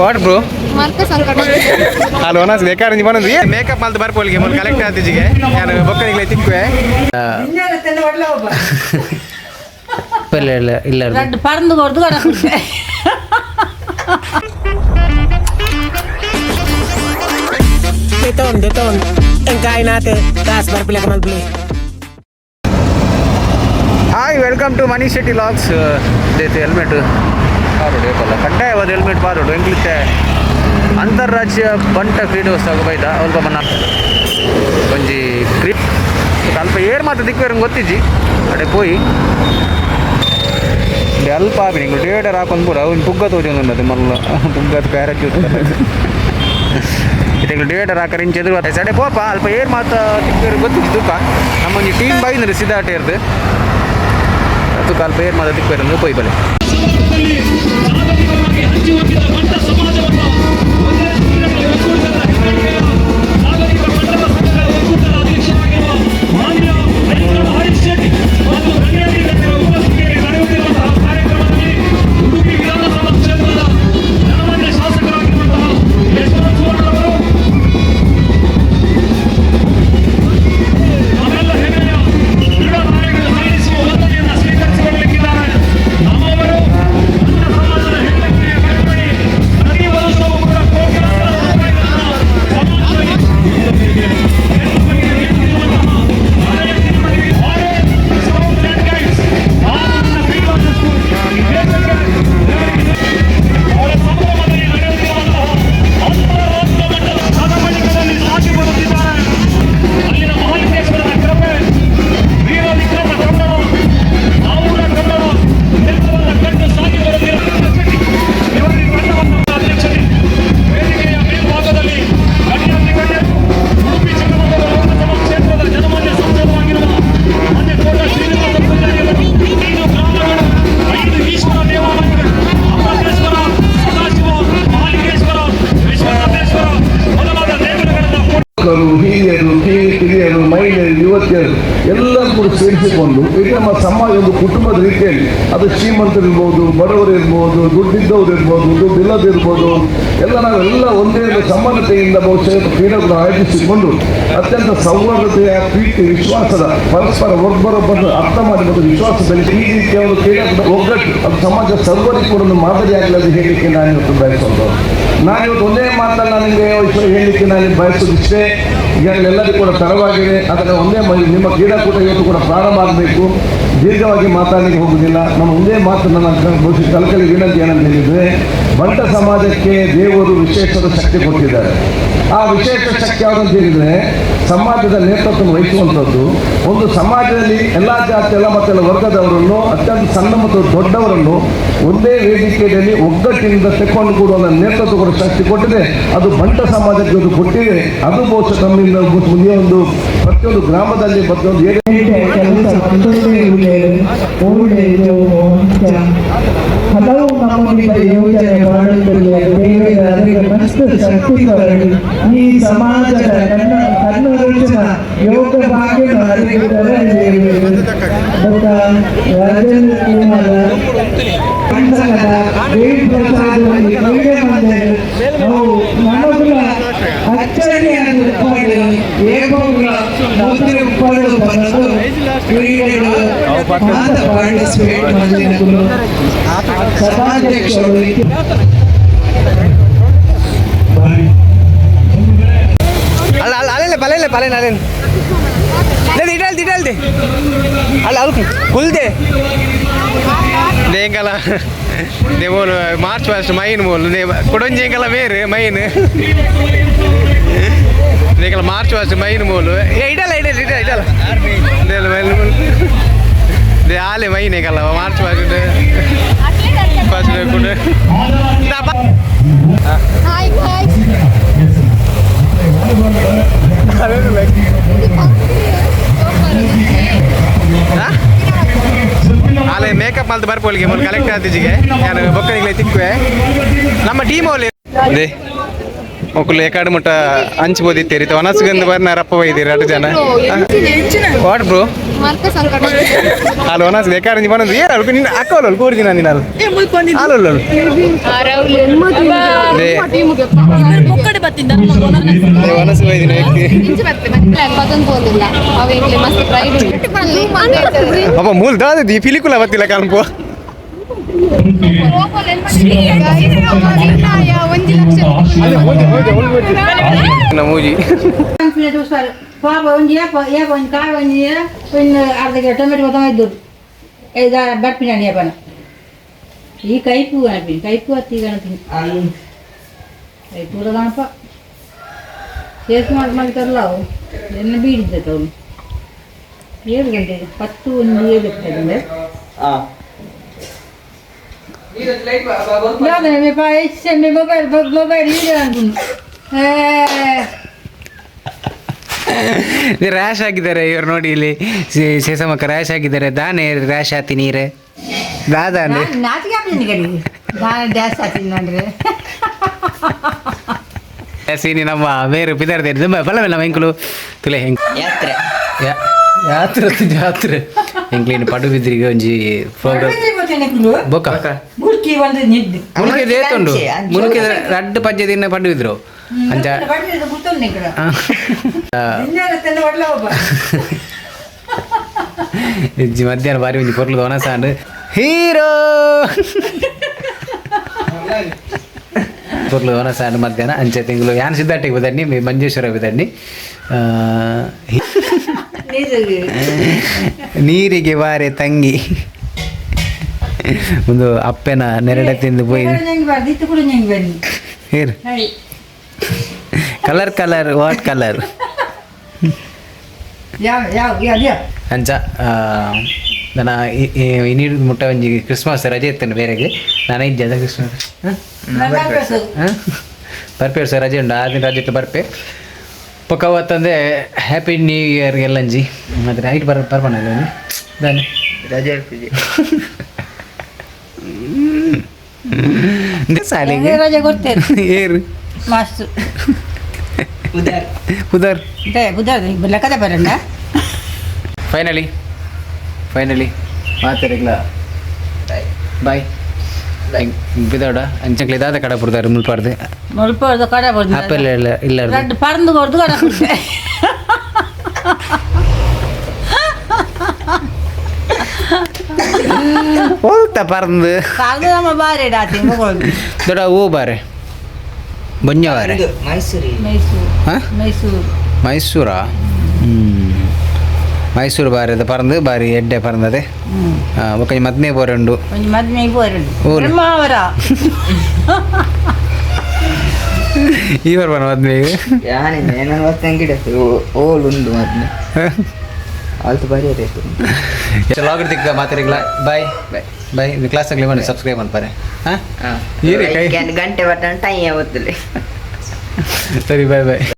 What bro mark ಸಂಕಟ ಅಲ್ಲಿ ಒನಸ್ ಬೇಕಾದ್ರೆ ಬಂದು ಮೇಕಪ್ ಮಲ್ತು ಬರ್ಪೋಲಿಗೆ ಮೊನ್ನೆ ಕಲೆಕ್ಟ್ ಆದಿಜಿಗೆ ನಾನು ಬೊಕ್ಕನಿಗೆ ತಿಕ್ಕುವೆ ಇಲ್ಲ ಇಲ್ಲ ಇಲ್ಲ ரெண்டு பறந்து கொடுத்து கடை கொடுப்பேன் Dito, dito. Ang kain natin. Taas, marpila ka mag-play. Hi welcome to Mani Shetty logs ಇದೈತೆ helmet ಪಾರೋಡು ಏಕಲ್ಲ ಕಡ್ಡಾಯವಾದ ಹೆಲ್ಮೆಟ್ ಬಾರೋಡು ಎಂಗ್ಲಿತ್ತೆ ಅಂತಾರಾಜ್ಯ ಬಂಟ ಕ್ರೀಡೋತ್ಸವ ಬೈದ ಅಲ್ಪ ಮನ ಒಂಜಿ ಕ್ರೀ ಅಲ್ಪ ಏರ್ ಮಾತ್ರ ದಿಕ್ಕು ಗೊತ್ತಿಜ್ಜಿ. ಅಡೆ ಪೋಯಿ. ಅಲ್ಪ ಆಗಿ ನಿಂಗೆ ಡೇಡರ್ ಹಾಕೊಂಡು ಕೂಡ ಅವ್ನು ಪುಗ್ಗ ತೋಜೊಂದು ಮಲ್ಲ. ಪುಗ್ಗದ ಪ್ಯಾರಚ್ ಇದಕ್ಕೆ ಡೇಡರ್ ಹಾಕರೆ ಇಂಚ ಎದುರು ಸಡೆ ಪೋಪ, ಅಲ್ಪ ಏರ್ ಮಾತ ಗೊತ್ತಿಜಿ ಗೊತ್ತಿಜ್ಜಿ ನಮ್ಮ ನಮ್ಮೊಂದು ಟೀಮ್ ಬೈಂದ್ರೆ ಸಿದ್ಧಾಟೆ ಇರ್ದು. ಅದು ಏರ್ ಮಾತ ದಿಕ್ಕು ಪೋಯ್ ಬಲೆ. ಮಕ್ಕಳು ಕಿರಿಯರು ಮಹಿಳೆಯರು ಯುವತಿಯರು ಎಲ್ಲರೂ ಕೂಡ ಸೇರಿಸಿಕೊಂಡು ಈಗ ನಮ್ಮ ಸಮಾಜ ಒಂದು ಕುಟುಂಬದ ರೀತಿಯಲ್ಲಿ ಅದು ಶ್ರೀಮಂತರಿರ್ಬೋದು ಬಡವರು ಇರ್ಬೋದು ದುಡ್ಡಿದ್ದವರು ಇರ್ಬೋದು ದುಡ್ಡು ಇಲ್ಲದಿರ್ಬೋದು ಎಲ್ಲ ನಾವೆಲ್ಲ ಒಂದೇ ಸಮಾನತೆಯಿಂದ ಬಹುಶಃ ಕ್ರೀಡೆಗಳನ್ನು ಆಯೋಜಿಸಿಕೊಂಡು ಅತ್ಯಂತ ಸೌಹಾರ್ದತೆಯ, ಪ್ರೀತಿ, ವಿಶ್ವಾಸದ ಪರಸ್ಪರ ಒಬ್ಬರೊಬ್ಬರನ್ನು ಅರ್ಥ ಮಾಡಿಕೊಂಡು ವಿಶ್ವಾಸದಲ್ಲಿ ಈ ರೀತಿಯ ಒಂದು ಕ್ರೀಡಾ ಒಗ್ಗಟ್ಟು ಅದು ಸಮಾಜ ಸರ್ವರಿಗೂ ಕೂಡ ಒಂದು ಮಾದರಿಯಾಗಲಿ ಹೇಳಲಿಕ್ಕೆ ನಾನು ಇವತ್ತು ಬಯಸುವಂಥದ್ದು ನಾನು ಇವತ್ತು ಒಂದೇ ಮಾತನ್ನು ನನಗೆ ಹೇಳಲಿಕ್ಕೆ ನಾನು ಬಯಸೋದಿಷ್ಟೇ ಈಗಾಗಲೇ ಎಲ್ಲರಿಗೂ ಕೂಡ ತರವಾಗಿದೆ ಅದನ್ನು ಒಂದೇ ನಿಮ್ಮ ಕ್ರೀಡಾಕೂಟ ಇವತ್ತು ಕೂಡ ಪ್ರಾರಂಭ ಆಗಬೇಕು. ದೀರ್ಘವಾಗಿ ಮಾತಾಡಲಿಕ್ಕೆ ಹೋಗುವುದಿಲ್ಲ. ನಮ್ಮ ಒಂದೇ ಮಾತನ್ನು ನಾನು ಬಹುಶಃ ಕಲ್ಕಲಿ ವಿನಂತಿ ಏನಂತ ಹೇಳಿದ್ರೆ, ಬಂಟ ಸಮಾಜಕ್ಕೆ ದೇವರು ವಿಶೇಷದ ಶಕ್ತಿ ಕೊಟ್ಟಿದ್ದಾರೆ. ಆ ವಿಶೇಷ ಶಕ್ತಿ ಯಾವುದಂತ ಹೇಳಿದ್ರೆ ಸಮಾಜದ ನೇತೃತ್ವ ವಹಿಸುವಂಥದ್ದು ಒಂದು ಸಮಾಜದಲ್ಲಿ ಎಲ್ಲ ಜಾತಿ, ಎಲ್ಲ ಮತ್ತೆಲ್ಲ ವರ್ಗದವರನ್ನು, ಅತ್ಯಂತ ಸಣ್ಣ ಮತ್ತು ದೊಡ್ಡವರನ್ನು ಒಂದೇ ವೇದಿಕೆಯಲ್ಲಿ ಒಗ್ಗಟ್ಟಿನಿಂದ ತೆಕ್ಕೊಂಡು ಕೂಡುವ ನೇತೃತ್ವ ಕೂಡ ಶಕ್ತಿ ಕೊಟ್ಟಿದೆ. ಅದು ಬಂಟ ಸಮಾಜಕ್ಕೆ ಒಂದು ಕೊಟ್ಟಿದೆ. ಅದು ಬಹುಶಃ ತಮ್ಮಿಂದ ಮುಂದೆ ಒಂದು ಪ್ರತಿಯೊಂದು ಗ್ರಾಮದಲ್ಲಿ ಪ್ರತಿಯೊಂದು ಹಲವು ಯೋಜನೆ ಮನಸ್ಸು ಶಕ್ತಿ ಈ ಸಮಾಜದ ಕನ್ನ ಕನ್ನಡ ಯೋಗ ಭಾಗ್ಯ ರಾಜೇಂದ್ರ ಕುಮಾರ ಪಂಚಕದ ದೇವಿ ಬಂದು ಕ್ರೀಡೆಗಳು ಮಾತ ಪಾರ್ಟಿಸಿಪೇಟ್ ಮಾಡಲಿಕ್ಕೆ ಸಭಾಧ್ಯಕ್ಷರು পালেন পালেন আলেন ইটাল ইটাল দে আল আল খুল দে జయంకాల దేవులు మార్చ్ ఫస్ట్ మైన్ మూలు కుడం జయంకాల వేరు మైన్ ఇక్కడ మార్చ్ ఫస్ట్ మైన్ మూలు ఇడాల ఇడాల ఇడాల ఇడాల ఇడాల మైన్ మూలు ఆలే మైన్ ఇక్కడ మార్చ్ ఫస్ట్ ఫస్ట్ కుడ హాయ్ హాయ్ ಹಾಯ್ ಗಾಯ್ಸ್ ಆಲೆ ಮೇಕಪ್ ಮಲ್ತು ಬರ್ಪೋಲಿಗೆ ಮೊನ್ನೆ ಕಲೆಕ್ಟ್ ಆದಿಜಿಗೆ ನಾನು ಬೊಕ್ಕನಿಗೆ ತಿಕ್ಕುವೆ. ನಮ್ಮ ಟೀಮ್ ಅಲ್ಲಿ ಅದೇ. ಒಕ್ಕಲು ಎಕಾಡು ಮುಟ್ಟ ಹಂಚ್ಬೋದಿತ್ತೇರಿ ಒನಸ್ಗಂದು ಬರ್ನ ರಪ್ಪ ಒಯ್ದಿರಿ ಎರಡು ಜನ ವಾಟ್ ಬ್ರೋ ಮಾರ್ಕ ಸಂಕಟ ಅಲ್ಲಿ ಒನಸ್ ಎಕಾಡು ಬಂದು ಏರು ಅಲ್ಕು ನಿನ್ನ ಅಕ್ಕವಲ್ಲ ಕೂರ್ದಿನ ನೀನು ಅಲ್ಲಿ ಅಲ್ಲ ಅಲ್ಲ ನೆಮ್ಮದಿ ದೇ ಟೀಮ್ಗೆ ಮುಕ್ಕಡೆ ಬತ್ತಿದ್ದ ಮನಸ್ಸು ಹೋಯ್ದಿನ ಇಂಚು ಬರ್ತದೆ ಪದೊಂದು ಹೋದಿಲ್ಲ ಅವೇಗ್ಲಿ ಮಸ್ತ್ ಪ್ರೈಡ್ ಅಪ್ಪ ಮೂಲ ದಾದ ಈ ಪಿಲಿಕುಲ ಬತ್ತಿಲ್ಲ ಕಾಣ್ಪು ಒಂದು ಲಕ್ಷ ಮೂಜಿ ಪಾಪ ಒಂಜಿ ಏಪ ಏಪ ಒಂಜಿ ಕಾಯಿ ಒಂಜಿ ಒಂದು ಅರ್ಧ ಕಿಲೋ ಟೊಮೆಟೊ ಕೊತ್ತಂಬರಿ ಇದ್ದು ಐದು ಬರ್ಪಿನ ಏಪನ ಈ ಕೈಪು ಅನಪಿನಿ ಕೈಪು ಹತ್ತಿ ಗಣಪಿನಿ ಕೈಪೂರ ಗಣಪ ಸೇರ್ಸಿ ಮಾಡಿ ಮಾಡ್ತಾರಲ್ಲ ಅವು ಎಣ್ಣೆ ಬೀಡಿದ್ದೈತೆ ಅವನು ಏಳು ಗಂಟೆ ಹತ್ತು ಒಂದು ಏಳು ಇರ್ತದೆ ಯಾವ್ದು ಮೇ ಪಾ ಎಸ್ ಮೇ ಮೊಬೈಲ್ ಮೊಬೈಲ್ ಇದೆ ಅನ್ಕೊಂಡು ರ್ಯಾಶ್ ಆಗಿದ್ದಾರೆ ಇವ್ರು ನೋಡಿ ಇಲ್ಲಿ. ಸೇಸಮಕ್ಕ ರ್ಯಾಶ್ ಆಗಿದ್ದಾರೆ ದಾನೆ ರ್ಯಾಶ್ ಆತಿ ನೀರೆ. ದಾದಾನೆ ನಾಚಿಕೆ ಆಗ್ತದೆ ಕಡೆ ನಾನು ಜಾಸ್ತಿ ಆಗ್ತೀನಿ ನೋಡ್ರಿ ಸೀನಿ ನಮ್ಮ ಬೇರು ಪಿದಾರ್ದೆ ತುಂಬ ಬಲವೇ ನಮ್ಮ ಹೆಂಕಲು. ತುಲೆ ಹೆಂಗ್ ಯಾತ್ರೆ. ಯಾತ್ರೆ ಯಾತ್ರೆ ಜಾತ್ರೆ. ಹೆಂಕ್ಲಿನ ಪಡು ಬಿದ್ರಿಗೆ ಒಂಜಿ ಪ್ರೋಗ್ರಾಮ್ ಬೊಕ್ಕ ಒಂದು ನಿಡ್ಡು ಮುನಕೆ ದೇತುಂಡು ಮುನಕೆ ರಡ್ಡು ಪಜ್ಜೆ ದಿನ ಪಡುವಿದ್ರು ಅಂಚ. ಇಜ್ಜಿ ಮಧ್ಯಾಹ್ನ ಬಾರಿ ಒಂಜಿ ಪೊರ್ಲು ದೋಣ ಸಾಂಡ್. ಹೀರೋ! ಪೊರ್ಲು ದೋಣ ಸಾಂಡ್ ಮಧ್ಯಾಹ್ನ ಅಂಚೆ ತಿಂಗಳು. ಯಾನ್ ಸಿದ್ಧಾಟಿಗೆ ಬದಣ್ಣಿ? ಮಿ ಮಂಜೇಶ್ವರ ಬದಣ್ಣಿ. ನೀರಿಗೆ ಬಾರೆ ತಂಗಿ. ಒಂದು ಅಪ್ಪೆನ ನೆರಳೆ ತಿಂದು ಹೇಳಿ. ಕಲರ್ ಕಲರ್ ವಾಟ್ ಕಲರ್ ಅಂಚ ನನ್ನ ಇನ್ನಿ ಮುಟ್ಟ ಒಂಜಿ ಕ್ರಿಸ್ಮಸ್ ರಜೆ ಇರ್ತೇನೆ ಬೇರೆಗೆ. ನಾನು ಅದ ಕ್ರಿಸ್ಮಸ್ ಬರ್ಪೇರು ಸರ್ ರಜೆ ಉಂಟು ಆ ದಿನ ರಜೆ ಇಟ್ಟು ಬರ್ಪೆ. ಪಕ್ಕ ಅವತ್ತಂದೆ ಹ್ಯಾಪಿ ನ್ಯೂ ಇಯರ್ ಎಲ್ಲಂಜಿ ಮತ್ತೆ ನೈಟ್ ಬರ್ ಬರ್ಬೋಣ ರಜೆ ಮಸ್ತ್ ಉದಾರ್ ಉದರ್ ಅದೇ ಬುದ್ಧ ಲೆಕ್ಕದ ಬರಣ್ಣ ಫೈನಲಿ ಫೈನಲಿ ಮಾತಾಡಿಗ್ಲ ಬಾಯ್ ಬಿದೋಡ ಅಂಚಂಕ್ಲಿ ದಾದ ಕಡ ಬಿಡ್ತಾರೆ ಮುಲ್ಪಾರ್ದು ಮುಳ್ಪೋದು ಕಡೆ ಬರ್ದು ಆಪಲ್ ಇಲ್ಲ ಇಲ್ಲ ரெண்டு பறந்து கொடுத்து கடை ಹೋಗ್ತಾ ಪರಂದು ನಮ್ಮ ಬಾರೆ ಡಾತಿ ದೊಡ್ಡ ಹೂ ಬಾರೆ ಬೊಂಜವಾರೆ ಮೈಸೂರು ಮೈಸೂರಾ ಮೈಸೂರು ಬಾರದ ಪರಂದು ಬಾರಿ ಎಡ್ಡೆ ಪರಂದದೆ ಒಕ್ಕ ಮದ್ಮೆ ಪೋರಂಡು ಮದ್ಮೆ ಪೋರಂಡು ಈ ಬರ್ಬಾನ ಮದ್ಮೆಗೆ ಓಲ್ ಉಂಡು ಮದ್ಮೆ ಆಲ್ತು ಬರೀ ಅದೇ. ಚಲೋ ಆಗಿರ್ತಿಕ್ಕ ಮಾತಾಡಿಗ್ಲ ಬಾಯ್ ಬಾಯ್ ಬಾಯ್ ಇದು ಕ್ಲಾಸ್ ಆಗಲಿ ಮಾಡಿ ಸಬ್ಸ್ಕ್ರೈಬ್ ಮಾಡ್ತಾರೆ ಹಾಂ? ಹಾಂ. ಏರಿ ಕೈ. ಗಂಟೆ ಬರ್ತಾನೆ ಟೈಮ್ ಯಾವತ್ತಲ್ಲಿ ಸರಿ ಬಾಯ್ ಬಾಯ್